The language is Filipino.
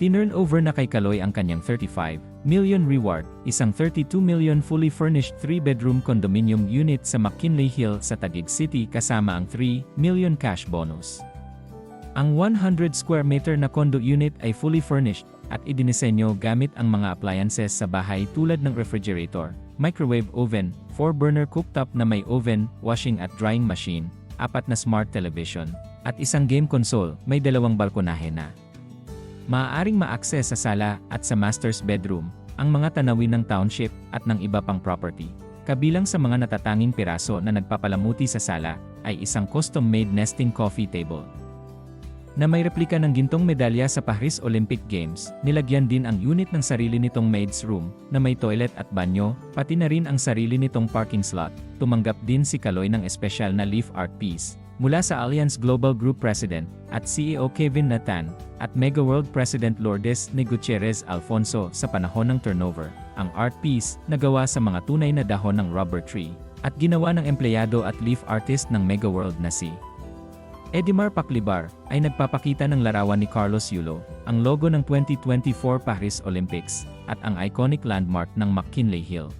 Tinurn over na kay Kaloy ang kanyang 35 million reward, isang 32 million fully furnished 3-bedroom condominium unit sa McKinley Hill sa Taguig City kasama ang 3 million cash bonus. Ang 100 square meter na condo unit ay fully furnished at idinisenyo gamit ang mga appliances sa bahay tulad ng refrigerator, microwave oven, 4-burner cooktop na may oven, washing at drying machine, apat na smart television, at isang game console, may dalawang balkonahe na. Maaaring ma-access sa sala at sa master's bedroom ang mga tanawin ng township at ng iba pang property. Kabilang sa mga natatanging piraso na nagpapalamuti sa sala ay isang custom-made nesting coffee table. Na may replika ng gintong medalya sa Paris Olympic Games, nilagyan din ang unit ng sarili nitong maid's room na may toilet at banyo, pati na rin ang sarili nitong parking slot. Tumanggap din si Kaloy ng espesyal na leaf art piece mula sa Allianz Global Group President at CEO Kevin Natan at Mega World President Lourdes Ni Gutierrez Alfonso sa panahon ng turnover. Ang art piece na gawa sa mga tunay na dahon ng rubber tree at ginawa ng empleyado at leaf artist ng Mega World na si Edimar Paclibar ay nagpapakita ng larawan ni Carlos Yulo, ang logo ng 2024 Paris Olympics, at ang iconic landmark ng McKinley Hill.